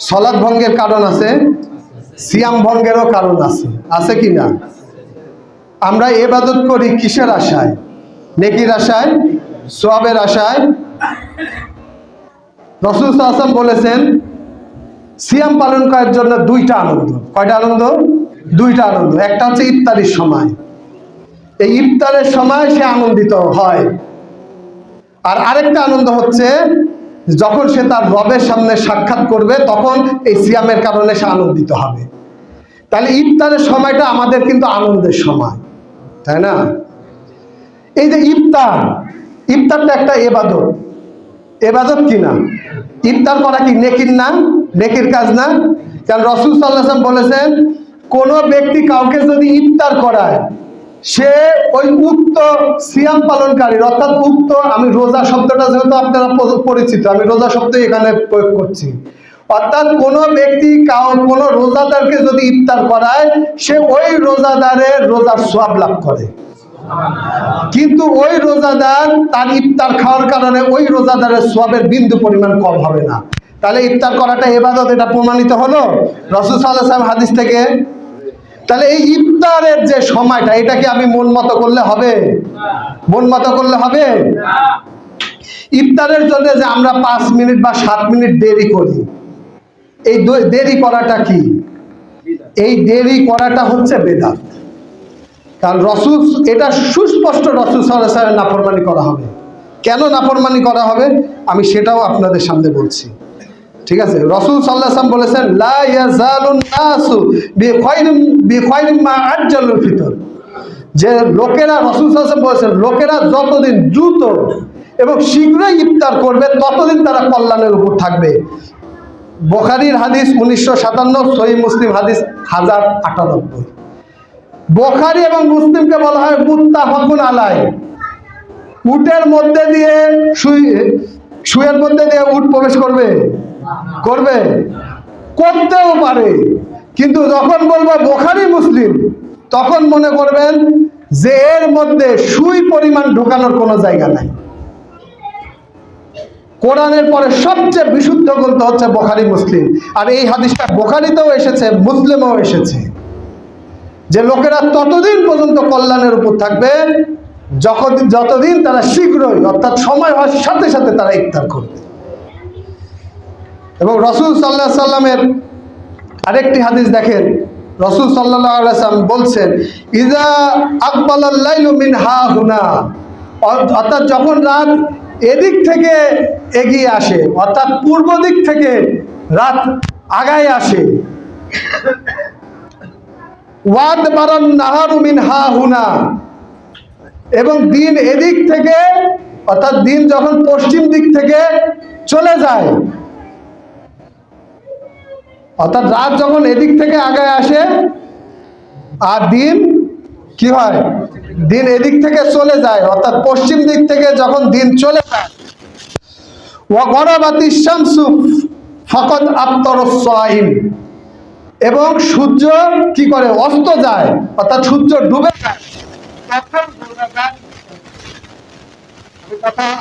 সলাদ ভঙ্গের কারণ আছে, সিয়াম ভঙ্গেরও কারণ আছে। আছে কি না? আমরা এবাদত করি কিসের আশায়? নেকির আশায়? সোয়াবের আশায়? রসুল আসলাম বলেছেন, সিয়াম পালন করার জন্য দুইটা আনন্দ। কয়টা আনন্দ? দুইটা আনন্দ। একটা হচ্ছে ইফতারির সময়। এই ইফতারের সময় সে আনন্দিত হয়। আর আরেকটা আনন্দ হচ্ছে যখন সে তার রবের সামনে সাক্ষাৎ করবে, তখন এই সিয়ামের কারণে সে আনন্দিত হবে। তাহলে ইফতারের সময়টা আমাদের কিন্তু আনন্দের সময়, তাই না? এই যে ইফতার ইফতারটা একটা এবাদত। এবাদত কি না? ইফতার করা কি নেকির না? নেকির কাজ না? কারণ রসুল সাল্লাম বলেছেন, কোন ব্যক্তি কাউকে যদি ইফতার করায় সে ওই উক্ত সিয়াম পালনকারী, অর্থাৎ উক্ত আমি রোজা শব্দটা যেহেতু আপনারা পরিচিত, আমি রোজা শব্দ এখানে প্রয়োগ করছি। অর্থাৎ কোন ব্যক্তি কোন রোজাদারকে যদি ইফতার করায়, সে ওই রোজাদারের রোজার সোয়াব লাভ করে। কিন্তু ওই রোজাদার তার ইফতার খাওয়ার কারণে ওই রোজাদারের সোয়াবের বিন্দু পরিমাণ কম হবে না। তাহলে ইফতার করাটা এবাদত, এটা প্রমাণিত হলো? রসুল সাল্লাহ সাহেব হাদিস থেকে তাহলে এই ইফতারের যে সময়টা, এটা কি আমি মন মতো করলে হবে? মন মতো করলে হবে? ইফতারের জন্য যে আমরা পাঁচ মিনিট বা সাত মিনিট দেরি করি, এই দেরি করাটা কি? এই দেরি করাটা হচ্ছে বেদাত। কারণ রসুল, এটা সুস্পষ্ট রসুল নাফরমানি করা হবে। কেন নাফরমানি করা হবে? আমি সেটাও আপনাদের সামনে বলছি। ঠিক আছে? রসুল সাল্লাহ সাল্লাম বলেছেন যে লোকেরা, রসুল সাল্লাম বলেছেন, লোকেরা যতদিন দ্রুত এবং শীঘ্রই ইফতার করবে, ততদিন তারা কল্যাণের উপর থাকবে। বোখারির হাদিস উনিশশো সাতান্ন, সহি মুসলিম হাদিস হাজার আটানব্বই। বোখারি এবং মুসলিমকে বলা হয় মুত্তাফাকুন আলাই। উটের মধ্যে দিয়ে সুয়ের মধ্যে দিয়ে উট প্রবেশ করবে। করবে? করতেও পারে। কিন্তু যখন বলব বোখারি মুসলিম, তখন মনে করবেন যে এর মধ্যে সুই পরিমাণ ঢোকানোর কোনো জায়গা নাই। কোরআনের পরে সবচেয়ে বিশুদ্ধ গ্রন্থ হচ্ছে বোখারি মুসলিম। আর এই হাদিসটা বোখারিতেও এসেছে, মুসলিমেও এসেছে। যে লোকেরা ততদিন পর্যন্ত কল্যাণের উপর থাকবে, যখন যতদিন তারা শীঘ্রই, অর্থাৎ সময় হওয়ার সাথে সাথে তারা ইফতার করবে। এবং রসুল সাল্লাহ সাল্লামের আরেকটি হাদিস দেখেন। রসুল সাল্লাম বলছেন ইজা মিন হা হুনা। অর্থাৎ যখন রাত এদিক থেকে এগিয়ে আসে, অর্থাৎ পূর্ব দিক থেকে রাত আগায় আসে। ওয়াদ বারান নাহারু হা হুনা। এবং দিন এদিক থেকে, অর্থাৎ দিন যখন পশ্চিম দিক থেকে চলে যায় অর্থাৎ রাত যখন এদিক থেকে আগায় আসে, আর দিন কি হয়? দিন এদিক থেকে চলে যায়, অর্থাৎ পশ্চিম দিক থেকে যখন দিন চলে যায়। ফকত এবং সূর্য কি করে? অস্ত যায়, অর্থাৎ সূর্য ডুবে যায়।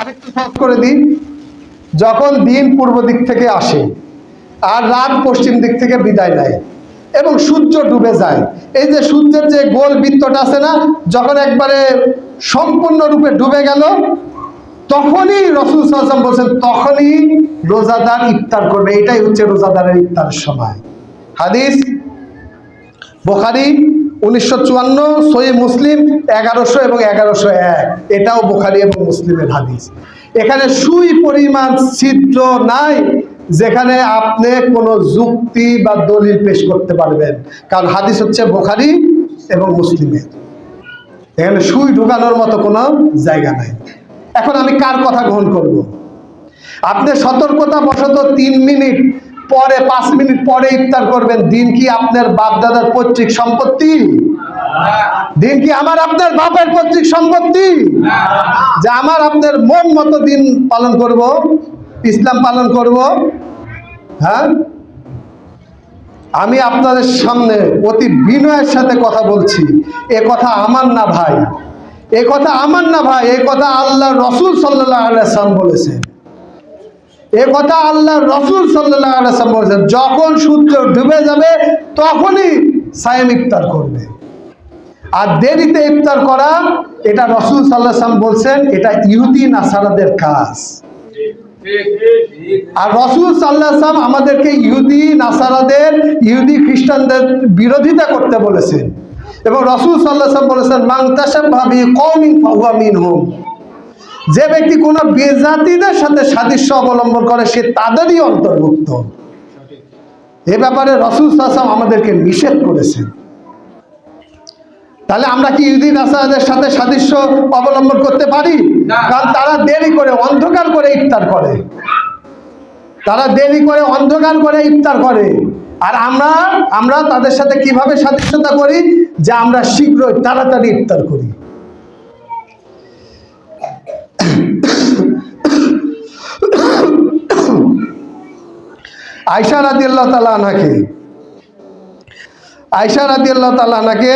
আরেকটু করে দিই, যখন দিন পূর্ব দিক থেকে আসে আর রাত পশ্চিম দিক থেকে বিদায় নেয় এবং সূর্য ডুবে যায়। এই যে সূর্যের যে গোল বৃত্তটা আছে না, যখন একবারে সম্পূর্ণরূপে ডুবে গেল, তখনই রসুল সাল্লাম বলছেন, তখনই রোজাদার ইফতার করবে। এটাই হচ্ছে রোজাদারের ইফতারের সময়। হাদিস, বোখারি উনিশশো চুয়ান্ন সহি মুসলিম এগারোশো এবং এগারোশো এক। এটাও বোখারি এবং মুসলিমের হাদিস। এখানে সুই পরিমাণ ছিদ্র নাই যেখানে আপনি কোনো যুক্তি বা দলিল পেশ করতে পারবেন। কারণ হাদিস হচ্ছে বোখারি এবং মুসলিমের এখানে সুই ঢুকানোর মতো কোনো জায়গা নাই। এখন আমি কার কথা গ্রহণ করব। আপনি সতর্কতা বশত তিন মিনিট পরে, পাঁচ মিনিট পরে ইফতার করবেন। দিন কি আপনার বাপ দাদার পৈতৃক সম্পত্তি? দিন কি আমার আপনার বাপের পৈতৃক সম্পত্তি? যে আমার আপনার মন মতো দিন পালন করব, ইসলাম পালন করব হ্যাঁ? আমি আপনাদের সামনে অতি বিনয়ের সাথে কথা বলছি। এ কথা আমার না ভাই। এ কথা আমার না ভাই। এ কথা আল্লাহ রসুল আলাইসাল্লাম বলেছেন। এ কথা আল্লাহ রসুল আলাইসাল্লাম বলেছেন, যখন সূর্য ডুবে যাবে, তখনই সায়েম ইফতার করবে। আর দেরিতে ইফতার করা, এটা রসুল সাল্লাহ সাল্লাম বলছেন, এটা ইহুদি নাসারাদের কাজ। আর রসুল সাল্লাহাম আমাদেরকে ইহুদি, নাসারাদের, ইহুদি খ্রিস্টানদের বিরোধিতা করতে বলেছেন। এবং রসুল সাল্লাহাম বলেছেন মাংতাসাব ভাবি কমিন হোম যে ব্যক্তি কোনো বেজাতিদের সাথে সাদৃশ্য অবলম্বন করে, সে তাদেরই অন্তর্ভুক্ত। এ ব্যাপারে রসুল সাল্লাম আমাদেরকে নিষেধ করেছেন। তাহলে আমরা কি ইহুদি নাসারাদের সাথে সাদৃশ্য অবলম্বন করতে পারি? কারণ তারা দেরি করে অন্ধকার করে ইফতার করে। তারা দেরি করে অন্ধকার করে ইফতার করে। আর আমরা আমরা তাদের সাথে কীভাবে সাদৃশ্যতা করি? যে আমরা শীঘ্রই তাড়াতাড়ি ইফতার করি। আয়সা রাদি আল্লাহ তালা আনাকে আয়সা রাদি আল্লাহ তালা আনাকে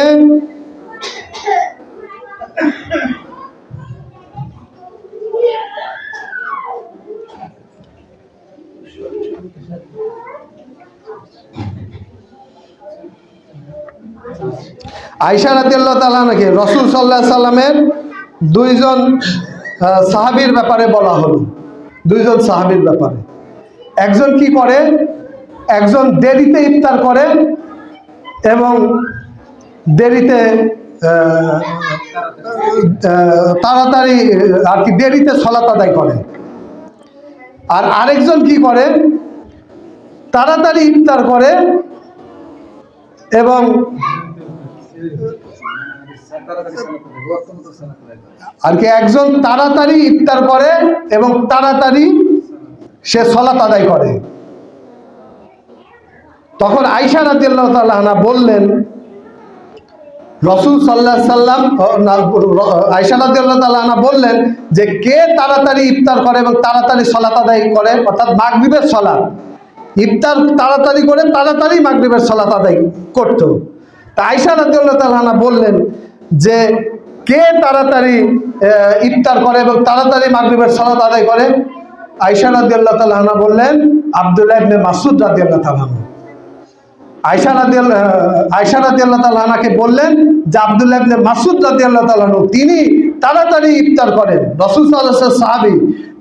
আয়সা রাদি আল্লাহ তালা আনাকে রসুল সাল্লাহ সাল্লামের দুইজন সাহাবীর ব্যাপারে বলা হলো। দুইজন সাহাবীর ব্যাপারে। একজন কি করে? একজন দেরিতে ইফতার করে এবং দেরিতে তাড়াতাড়ি আর কি দেরিতে সলাত আদায় করে। আর আরেকজন কি করে? তাড়াতাড়ি ইফতার করে এবং আর কি একজন তাড়াতাড়ি ইফতার করে এবং তাড়াতাড়ি সে সলাত আদায় করে। তখন আয়সা রাদিয়াল্লাহু তাআলা আনহা বললেন রসুল সাল্লাহ সাল্লাম আয়সা রাদিয়াল্লাহু তাআলা বললেন যে কে তাড়াতাড়ি ইফতার করে এবং তাড়াতাড়ি সলাত আদায় করে, অর্থাৎ মাগরিবের সলাত। ইফতার তাড়াতাড়ি করে তাড়াতাড়ি মাগরিবের সলাত আদায় করতো। তা আয়সা রাদিয়াল্লাহু তাআলা বললেন যে কে তাড়াতাড়ি ইফতার করে এবং তাড়াতাড়ি মাগরিবের সলাত আদায় করে? আয়সা রাদিয়াল্লাহু তাআলা বললেন আবদুল্লাহ রাদিয়াল্লাহু তাআলা আনহু। আয়সা রাদিয়াল্লাহু তাআলা আনহাকে বললেন যে আব্দুল্লাহ ইবনে মাসউদ রাদিয়াল্লাহু তাআলা আনহু, তিনি তাড়াতাড়ি ইফতার করেন। রাসূল ওয়াসাল্লাম সাহাবী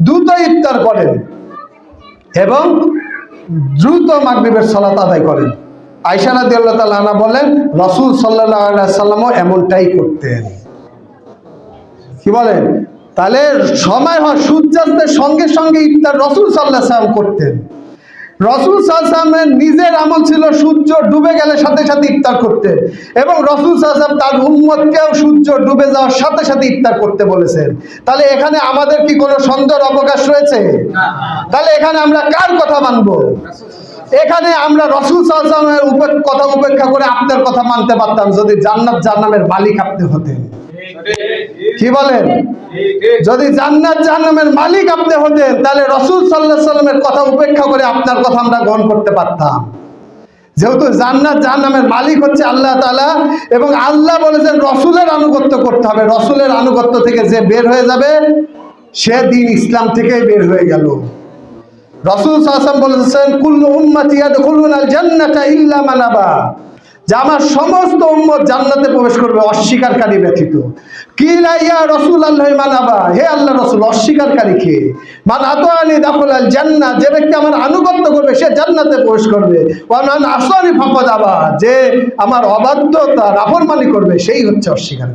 দ্রুত ইফতার করেন এবং দ্রুত মাগরিবের সালাত আদায় করেন। আয়সা রাদিয়াল্লাহু তাআলা আনহা বলেন রাসূল সাল্লাল্লাহু সাল্লামও এমনটাই করতেন। কি বলেন? তাহলে সময় হয় সূর্যাস্তের সঙ্গে সঙ্গে ইফতার রসুল সাল্লাহ সাল্লাম করতেন। রসুল সাল্লামের নিজের আমল ছিল সূর্য ডুবে গেলে সাথে সাথে ইফতার করতে। এবং রসুল সাল্লাম তার উম্মতকেও সূর্য ডুবে যাওয়ার সাথে সাথে ইফতার করতে বলেছেন। তাহলে এখানে আমাদের কি কোনো সন্দেহের অবকাশ রয়েছে? তাহলে এখানে আমরা কার কথা মানবো? এখানে আমরা রসুল উপে- কথা উপেক্ষা করে আপনার কথা মানতে পারতাম যদি জান্নাত জান্নামের মালিক আপনি হতেন। কি বলেন? যদি জান্নাত জাহান্নামের মালিক আপনি হতেন, তাহলে রসুল সাল্লাহ সাল্লামের কথা উপেক্ষা করে আপনার কথা আমরা গ্রহণ করতে পারতাম। যেহেতু জান্নাত জাহান্নামের মালিক হচ্ছে আল্লাহ তাআলা, এবং আল্লাহ বলেছেন রসুলের আনুগত্য করতে হবে। রসুলের আনুগত্য থেকে যে বের হয়ে যাবে, সে দিন ইসলাম থেকেই বের হয়ে গেল। রসুল সাল্লাম বলেছেন, কুল্লু উম্মতি ইয়াদখুলুন আল জান্নাতা ইল্লা মান আবা। যে আমার সমস্ত উম্মত জান্নাতে প্রবেশ করবে অস্বীকারী ব্যতীত। কি ইয়া রসুল আল্লাহ মানাবা হে আল্লাহ রসুল, অস্বীকারী কে? মান আতোয়ানি দাখল আল জান্নাহ, যে ব্যক্তি আমার আনুগত্য করবে, সে জান্নাতে প্রবেশ করবে। ওয়ান আসনি ফাকাদ আবা, যে আমার অবাধ্যতা নাফরমানি করবে, সেই হচ্ছে অস্বীকারী।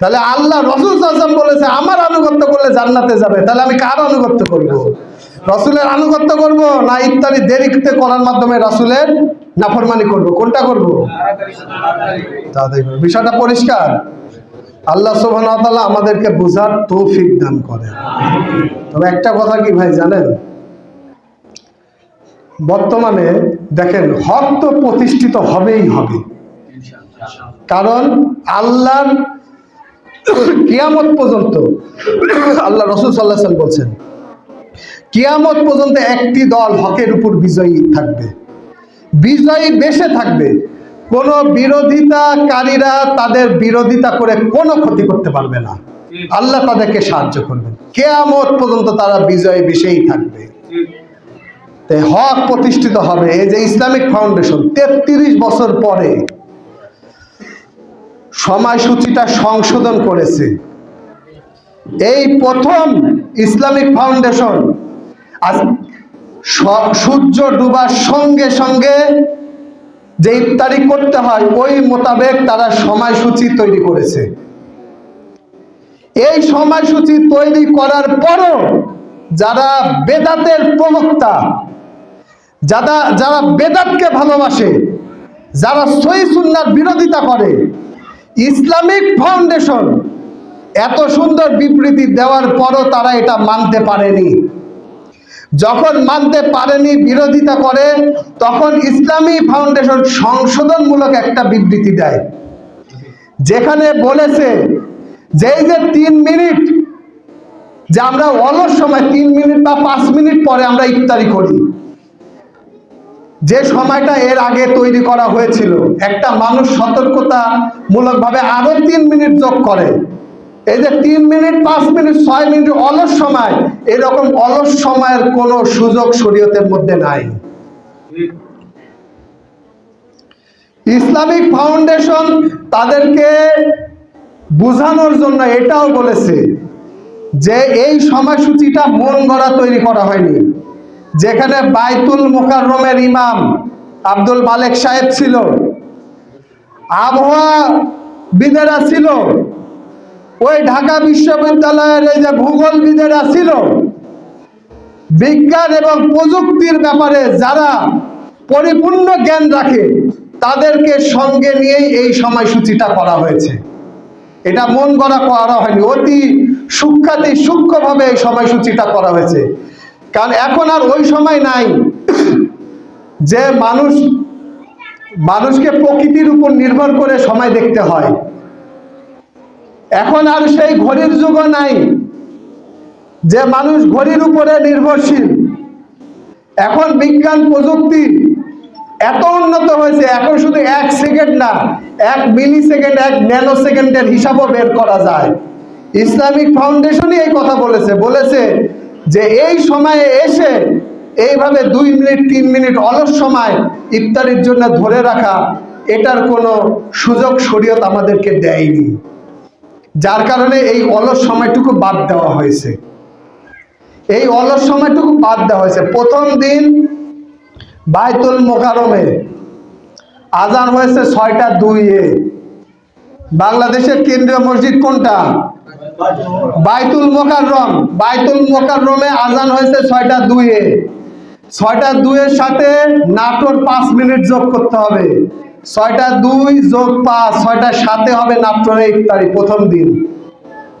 তাহলে আল্লাহ রসুল সাল্লাম বলেছে, আমার আনুগত্য করলে জান্নাতে যাবে, তাহলে আমি কার আনুগত্য করব? রসুলের আনুগত্য করব না ইত্যাদি দেরিতে করার মাধ্যমে রসুলের নাফরমানি করব? কোনটা করব? বিষয়টা পরিষ্কার। আল্লাহ সুবহানাহু আমাদেরকে বোঝার তৌফিক দান করেন। তবে একটা কথা কি ভাই, জানেন? বর্তমানে দেখেন, হক তো প্রতিষ্ঠিত হবেই হবে। কারণ আল্লাহর কিয়ামত পর্যন্ত আল্লাহ রসুল সাল্লাহ বলছেন কিয়ামত পর্যন্ত একটি দল হকের উপর বিজয়ী থাকবে। বিজয়ী বেশে থাকবে। কোন বিরোধিতাকারীরা তাদের বিরোধিতা করে কোনো ক্ষতি করতে পারবে না। আল্লাহ তাদেরকে সাহায্য করবেন। কেয়ামত পর্যন্ত তারা বিজয়ী বেশেই থাকবে। হক প্রতিষ্ঠিত হবে। এই যে ইসলামিক ফাউন্ডেশন, তেত্রিশ বছর পরে সময়সূচিটা সংশোধন করেছে। এই প্রথম ইসলামিক ফাউন্ডেশন আজ সূর্য ডুবার সঙ্গে সঙ্গে যে ইফতারি করতে হয়, ওই মোতাবেক তারা সময়সূচি তৈরি করেছে। এই সময়সূচি তৈরি করার পরও যারা বেদাতের প্রবক্তা যারা যারা বেদাতকে ভালোবাসে, যারা সই সুন্নার বিরোধিতা করে, ইসলামিক ফাউন্ডেশন এত সুন্দর বিবৃতি দেওয়ার পরও তারা এটা মানতে পারেনি। যখন মানতে পারেনি, বিরোধিতা করে, তখন ইসলামী ফাউন্ডেশন সংশোধনমূলক একটা বিবৃতি দেয়। যেখানে বলেছে যে যে তিন মিনিট, যে আমরা অলস সময়, তিন মিনিট বা পাঁচ মিনিট পরে আমরা ইফতারি করি। যে সময়টা এর আগে তৈরি করা হয়েছিল, একটা মানুষ সতর্কতা মূলকভাবে আরও তিন মিনিট যোগ করে। এই যে তিন মিনিট, পাঁচ মিনিট, ছয় মিনিট অলস সময়, এরকম অলস সময়ের কোনো সুযোগ শরীয়তের মধ্যে নাই। ইসলামিক ফাউন্ডেশন তাদেরকে বোঝানোর জন্য এটাও বলেছে যে এই সময়সূচিটা মন গড়া তৈরি করা হয়নি। যেখানে বাইতুল মোকাররমের ইমাম আব্দুল মালেক সাহেব ছিল আবহাওয়া বিদেরা ছিল ওই ঢাকা বিশ্ববিদ্যালয়ের এই যে ভূগোল বিদেরা ছিল, বিজ্ঞান এবং প্রযুক্তির ব্যাপারে যারা পরিপূর্ণ জ্ঞান রাখে, তাদেরকে সঙ্গে নিয়েই এই সময়সূচিটা করা হয়েছে। এটা মন গড়া করা হয়নি, অতি সূক্ষাতি সূক্ষ্মভাবে এই সময়সূচিটা করা হয়েছে। কারণ এখন আর ওই সময় নাই যে মানুষ, মানুষকে প্রকৃতির উপর নির্ভর করে সময় দেখতে হয়। এখন আর সেই ঘড়ির যুগও নাই। যে মানুষ ঘড়ির উপরে নির্ভরশীল, এখন বিজ্ঞান প্রযুক্তি এত উন্নত হয়েছে, এখন শুধু এক সেকেন্ড না, এক মিলি সেকেন্ড এক ন্যানো সেকেন্ডের হিসাবও বের করা যায়। ইসলামিক ফাউন্ডেশনই এই কথা বলেছে বলেছে যে এই সময়ে এসে এইভাবে দুই মিনিট, তিন মিনিট অলস সময় ইফতারির জন্য ধরে রাখা, এটার কোনো সুযোগ শরীয়ত আমাদেরকে দেয়নি। যার কারণে এই অলস সময়টুকু বাদ দেওয়া হয়েছে। এই অলস সময়টুকু বাদ দেওয়া হয়েছে। প্রথম দিন বাইতুল মোকারমে আজান হয়েছে ছয়টা দুইয়ে। বাংলাদেশের কেন্দ্রীয় মসজিদ কোনটা? বাইতুল মোকাররম। বাইতুল মোকাররমে আজান হয়েছে ছয়টা দুইয়ে। ছয়টা দুইয়ের সাথে নাটোর পাঁচ মিনিট যোগ করতে হবে। ছয়টা দুই যোগ পাঁচ, ছয়টা সাথে হবে নাটোরে ইফতারি, প্রথম দিন।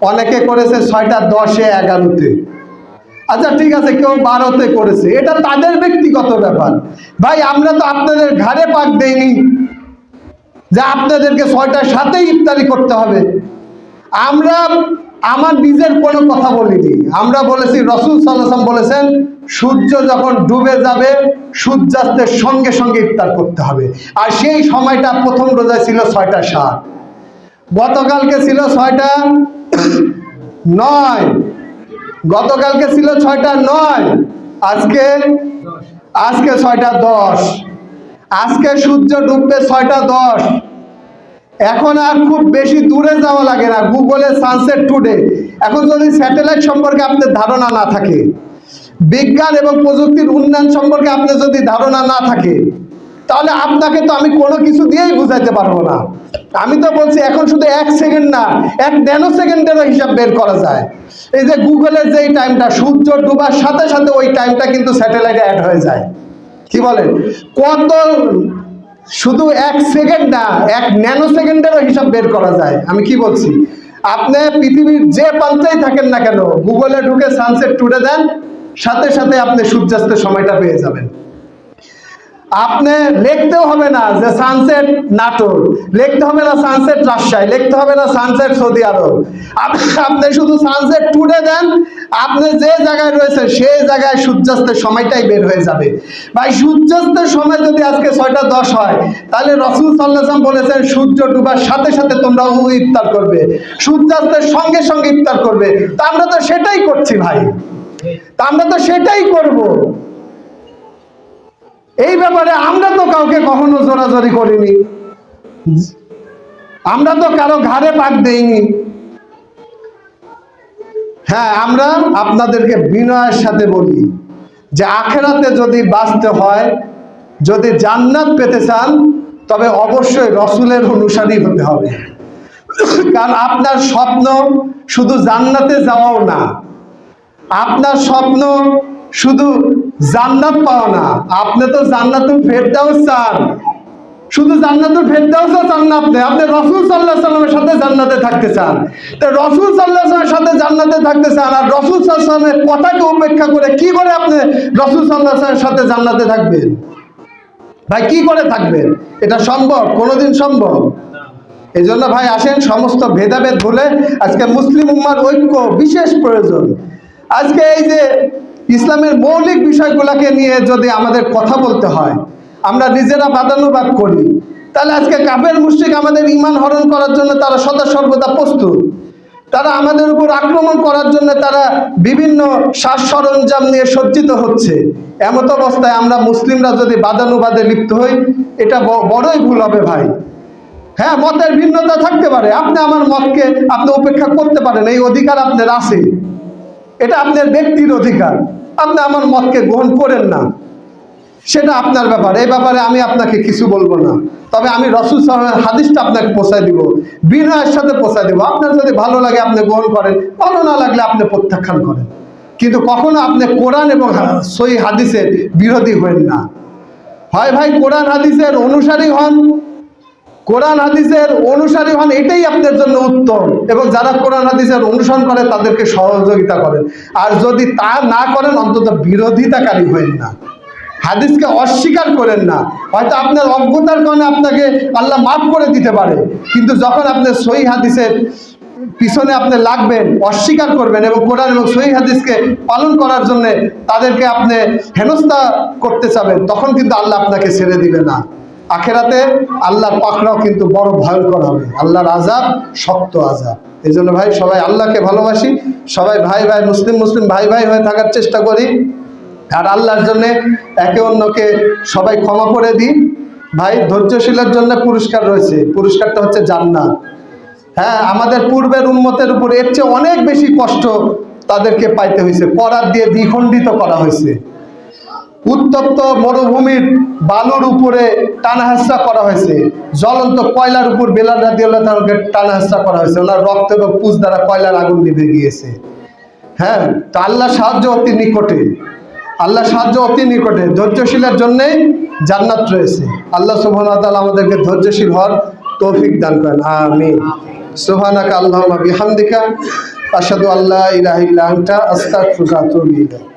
অনেকে করেছে ছয়টা দশে এগারোতে। আচ্ছা ঠিক আছে, কেউ বারোতে করেছে। এটা তাদের ব্যক্তিগত ব্যাপার। ভাই, আমরা তো আপনাদের ঘাড়ে পাক দেইনি যে আপনাদেরকে ছয়টার সাথেই ইফতারি করতে হবে। আমরা আমার নিজের কোনো কথা বলিনি। আমরা বলেছি, রসুল সাল্লাম বলেছেন, সূর্য যখন ডুবে যাবে, সূর্যাস্তের সঙ্গে সঙ্গে ইফতার করতে হবে। আর সেই সময়টা প্রথম রোজায় ছিল ছয়টা সাত। গতকালকে ছিল ছয়টা নয়। গতকালকে ছিল ছয়টা নয়। আজকে আজকে ছয়টা দশ। আজকে সূর্য ডুববে ছয়টা দশ। এখন আর খুব বেশি দূরে যাওয়া লাগে না। গুগলে সানসেট টুডে এখন যদি স্যাটেলাইট সম্পর্কে আপনার ধারণা না থাকে, বিজ্ঞান এবং প্রযুক্তির উন্নয়ন সম্পর্কে আপনার যদি ধারণা না থাকে, তাহলে আপনাকে তো আমি কোনো কিছু দিয়েই বুঝাইতে পারব না। আমি তো বলছি, এখন শুধু এক সেকেন্ড না, এক ন্যানো সেকেন্ডেরও হিসাব বের করা যায়। এই যে গুগলের যেই টাইমটা সূর্য ডুবার সাথে সাথে ওই টাইমটা কিন্তু স্যাটেলাইটে অ্যাড হয়ে যায়। কি বলেন? কত শুধু এক সেকেন্ড না, এক ন্যানো সেকেন্ডেরও হিসাব বের করা যায়। আমি কি বলছি? আপনি পৃথিবীর যে প্রান্তেই থাকেন না কেন গুগলে ঢুকে সানসেট টুডে দেন সাথে সাথে আপনি সূর্যাস্তের সময়টা পেয়ে যাবেন। আপনি লিখতেও হবে না যে সানসেট নাটোর। লিখতে হবে না সানসেট রাজশাহী, লিখতে হবে না সানসেট সৌদি আরব। আপনি শুধু সানসেট টুডে দেন, আপনি যে জায়গায় রয়েছে সেই জায়গায় সূর্যাস্তের সময়টাই বের হয়ে যাবে। ভাই, সূর্যাস্তের সময় যদি আজকে ছয়টা দশ হয়, তাহলে রসুল সাল্লাম বলেছেন, সূর্য ডুবার সাথে সাথে তোমরা ইফতার করবে। সূর্যাস্তের সঙ্গে সঙ্গে ইফতার করবে। তা আমরা তো সেটাই করছি ভাই। তা আমরা তো সেটাই করব। এই ব্যাপারে আমরা তো কাউকে কখনো জোরাজোরি করিনি। আমরা তো কারও ঘাড়ে পাক দেইনি। হ্যাঁ আমরা আপনাদেরকে বিনয়ের সাথে বলি যে আখেরাতে যদি বাঁচতে হয়, যদি জান্নাত পেতে চান, তবে অবশ্যই রসুলের অনুসারী হতে হবে। কারণ আপনার স্বপ্ন শুধু জান্নাতে যাওয়াও না, আপনার স্বপ্ন শুধু জান্নাত পাও না। আপনি তো জান্নাতুল ফেরদাউস চান। শুধু জান্নাতুল ফেরদাউসও চান না আপনি। আপনি রসুল সাল্লাহ সাল্লামের সাথে জান্নাতে থাকতে চান। তো রসুল সাল্লাহ সাল্লামের সাথে জান্নাতে থাকতে চান আর রসুল সাল্লামের কথাকে উপেক্ষা করে কি করে আপনি রসুল সাল্লাহ সাল্লামের সাথে জান্নাতে থাকবেন? ভাই, কি করে থাকবেন? এটা সম্ভব? কোনোদিন সম্ভব? এই জন্য ভাই, আসেন, সমস্ত ভেদাভেদ ভুলে আজকে মুসলিম উম্মার ঐক্য বিশেষ প্রয়োজন। আজকে এই যে ইসলামের মৌলিক বিষয়গুলোকে নিয়ে যদি আমাদের কথা বলতে হয়, আমরা নিজেরা বাদানুবাদ করি, তাহলে আজকে কাবের মুশ্রিক আমাদের ইমান হরণ করার জন্য তারা সদা সর্বদা প্রস্তুত। তারা আমাদের উপর আক্রমণ করার জন্য তারা বিভিন্ন সাজ সরঞ্জাম নিয়ে সজ্জিত হচ্ছে। এমত অবস্থায় আমরা মুসলিমরা যদি বাদানুবাদে লিপ্ত হই, এটা বড়ই ভুল হবে ভাই। হ্যাঁ মতের ভিন্নতা থাকতে পারে। আপনি আমার মতকে আপনি উপেক্ষা করতে পারেন, এই অধিকার আপনার আছে। এটা আপনার ব্যক্তির অধিকার। আপনি আমার মতকে গ্রহণ করেন না। সেটা আপনার ব্যাপার। এই ব্যাপারে আমি আপনাকে কিছু বলব না। তবে আমি রসুল সাহেবের হাদিসটা আপনাকে পৌঁছায় দিব। বিনয়ের সাথে পৌঁছায় দিব। আপনার যদি ভালো লাগে, আপনি গ্রহণ করেন। ভালো না লাগলে আপনি প্রত্যাখ্যান করেন। কিন্তু কখনো আপনি কোরআন এবং সই হাদিসের বিরোধী হবেন না। হয় ভাই, কোরআন হাদিসের অনুসারী হন। কোরআন হাদিসের অনুসারী হন, এটাই আপনার জন্য উত্তম। এবং যারা কোরআন হাদিসের অনুসরণ করে, তাদেরকে সহযোগিতা করেন। আর যদি তা না করেন, অন্তত বিরোধিতাকারী হবেন না। হাদিসকে অস্বীকার করেন না। হয়তো আপনার অজ্ঞতার কারণে আপনাকে আল্লাহ মাফ করে দিতে পারে। কিন্তু যখন আপনি সই হাদিসের পিছনে আপনি লাগবেন, অস্বীকার করবেন এবং কোরআন এবং সহি হাদিসকে পালন করার জন্য তাদেরকে আপনি হেনস্থা করতে চাবেন, তখন কিন্তু আল্লাহ আপনাকে ছেড়ে দিবে না। আখেরাতে আল্লাহ পাকড়াও কিন্তু বড় ভয়ঙ্কর হবে। আল্লাহর আজাব শক্ত আজাব এই জন্য ভাই, সবাই আল্লাহকে ভালোবাসি। সবাই ভাই ভাই, মুসলিম মুসলিম, ভাই ভাই হয়ে থাকার চেষ্টা করি। আর আল্লাহর জন্য একে অন্যকে সবাই ক্ষমা করে দিই। ভাই, ধৈর্যশীলের জন্য পুরস্কার রয়েছে। পুরস্কারটা হচ্ছে জান্নাত। হ্যাঁ আমাদের পূর্বের উন্মতের উপর এর চেয়ে অনেক বেশি কষ্ট তাদেরকে পাইতে হয়েছে। করার দিয়ে দ্বিখণ্ডিত করা হয়েছে। উত্তপ্ত মরুভূমির বালুর উপরে টানাহাসা করা হয়েছে। জ্বলন্ত কয়লার উপর বেলাল রাদিয়াল্লাহু তাআলাকে টানাহাসা করা হয়েছে। ওনার রক্ত এবং পুজ দ্বারা কয়লার আগুন নিভে গিয়েছে। হ্যাঁ তো আল্লাহ সাহায্য অতি নিকটে। আল্লাহ সাহায্য অতি নিকটে। ধৈর্যশীলের জন্যে জান্নাত রয়েছে। আল্লাহ সুবহানাহু ওয়া তাআলা আমাদেরকে ধৈর্যশীল হওয়ার তৌফিক দান করেন। আমিন। সুবহানাকা আল্লাহুম্মা বিহামদিকা। আশহাদু আল্লা ইলাহা ইল্লা আনতা। আস্তাগফিরুকা ওয়া